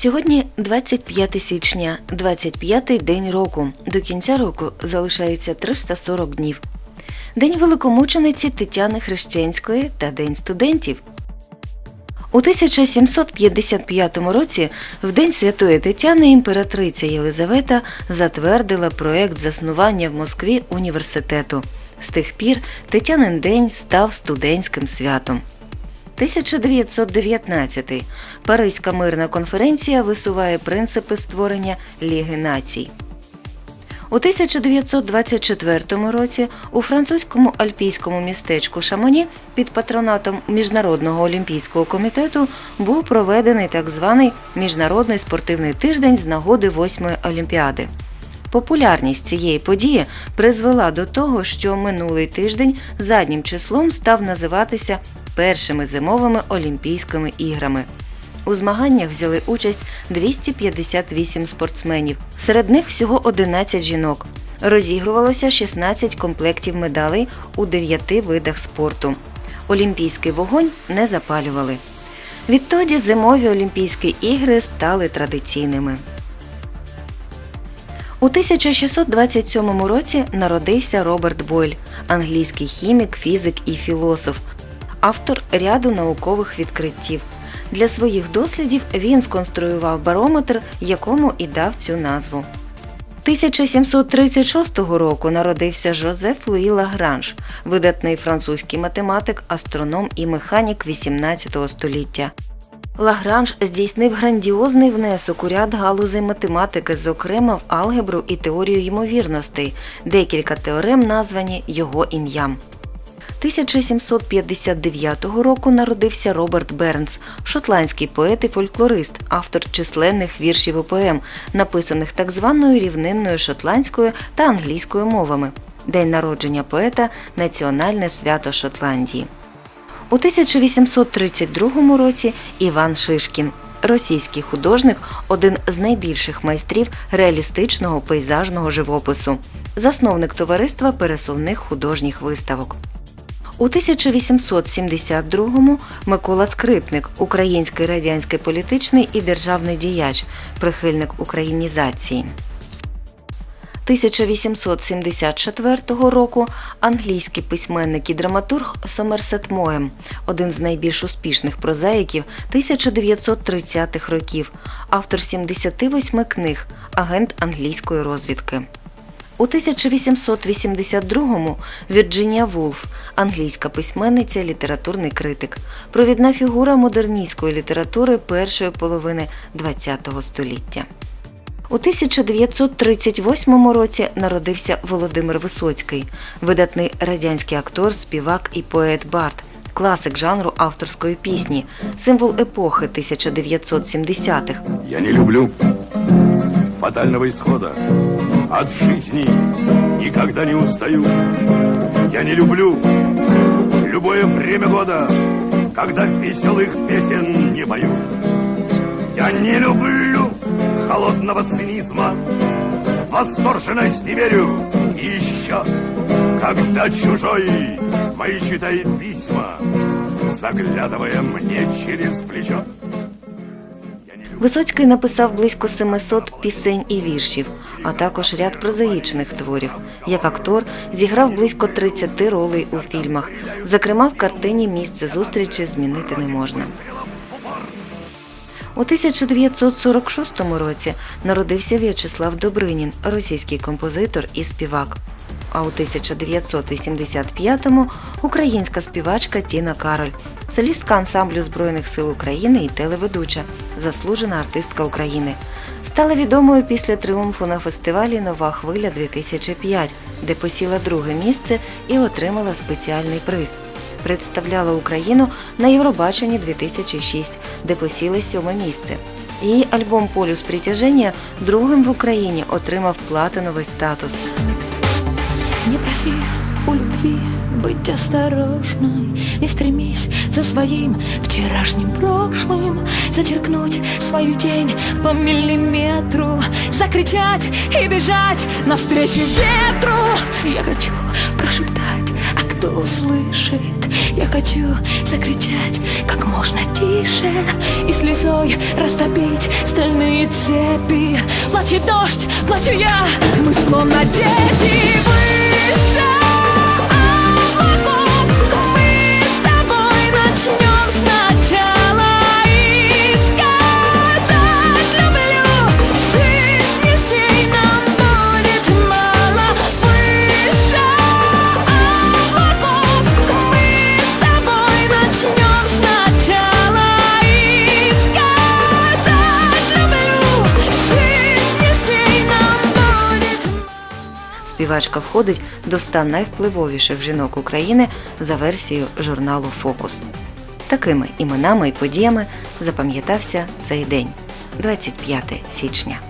Сьогодні 25 січня, 25-й день року. До кінця року залишається 340 днів. День великомучениці Тетяни Хрещенської та День студентів. У 1755 році, в День Святої Тетяни, імператриця Єлизавета затвердила проект заснування в Москві університету. З тих пір Тетянин день став студентським святом. 1919. Паризька мирна конференція висуває принципи створення Ліги націй. У 1924 році у французькому альпійському містечку Шамоні під патронатом Міжнародного олімпійського комітету був проведений так званий Міжнародний спортивний тиждень з нагоди восьмої олімпіади. Популярність цієї події призвела до того, що минулий тиждень заднім числом став називатися першими зимовими Олімпійськими іграми. У змаганнях взяли участь 258 спортсменів, серед них всього 11 жінок. Розігрувалося 16 комплектів медалей у 9 видах спорту. Олімпійський вогонь не запалювали. Відтоді зимові Олімпійські ігри стали традиційними. У 1627 році народився Роберт Бойль, англійський хімік, фізик і філософ, автор ряду наукових відкриттів. Для своїх дослідів він сконструював барометр, якому і дав цю назву. 1736 року народився Жозеф Луї Лагранж, видатний французький математик, астроном і механік XVIII століття. Лагранж здійснив грандіозний внесок у ряд галузей математики, зокрема в алгебру і теорію ймовірностей. Декілька теорем названі його ім'ям. 1759 року народився Роберт Бернс, шотландський поет і фольклорист, автор численних віршів і поем, написаних так званою рівнинною шотландською та англійською мовами. День народження поета національне свято Шотландії. У 1832 році Іван Шишкін, російський художник, один з найбільших майстрів реалістичного пейзажного живопису, засновник товариства пересувних художніх виставок. У 1872-му Микола Скрипник, український радянський політичний і державний діяч, прихильник українізації. 1874 року англійський письменник і драматург Сомерсет Моем, один з найбільш успішних прозаїків 1930-х років, автор 78 книг, агент англійської розвідки. У 1882-му Вірджинія Вулф, англійська письменниця, літературний критик, провідна фігура модерністської літератури першої половини ХХ століття. У 1938 році народився Володимир Висоцький, видатний радянський актор, співак і поет Барт, класик жанру авторської пісні, символ епохи 1970-х. Я не люблю фатального исхода. От жизни никогда не устаю. Я не люблю любое время года, когда веселых песен не пою. Я не люблю холодного цинизма, восторженность не верю. И еще, когда чужой мои читает письма, заглядывая мне через плечо. Висоцький написав близько 700 пісень і віршів, а також ряд прозаїчних творів. Як актор зіграв близько 30 ролей у фільмах. Зокрема, в картині Місце зустрічі змінити не можна. У 1946 році народився В'ячеслав Добринін, російський композитор і співак. А у 1985-му українська співачка Тіна Кароль, солістка ансамблю Збройних сил України і телеведуча, заслужена артистка України. Стала відомою після тріумфу на фестивалі Нова хвиля 2005, де посіла друге місце і отримала спеціальний приз. Представляла Україну на Євробаченні 2006, де посіла сьоме місце. Її альбом Полюс притяження другим в Україні отримав платиновий статус. Не проси быть осторожной И стремись за своим вчерашним прошлым Зачеркнуть свою тень по миллиметру Закричать и бежать навстречу ветру. Я хочу прошептать, а кто услышит? Я хочу закричать как можно тише И слезой растопить стальные цепи. Плачет дождь, плачу я, мы словно дети выше. співачка входить до ста найвпливовіших жінок України за версією журналу Фокус. Такими іменами і подіями запам'ятався цей день, 25 січня.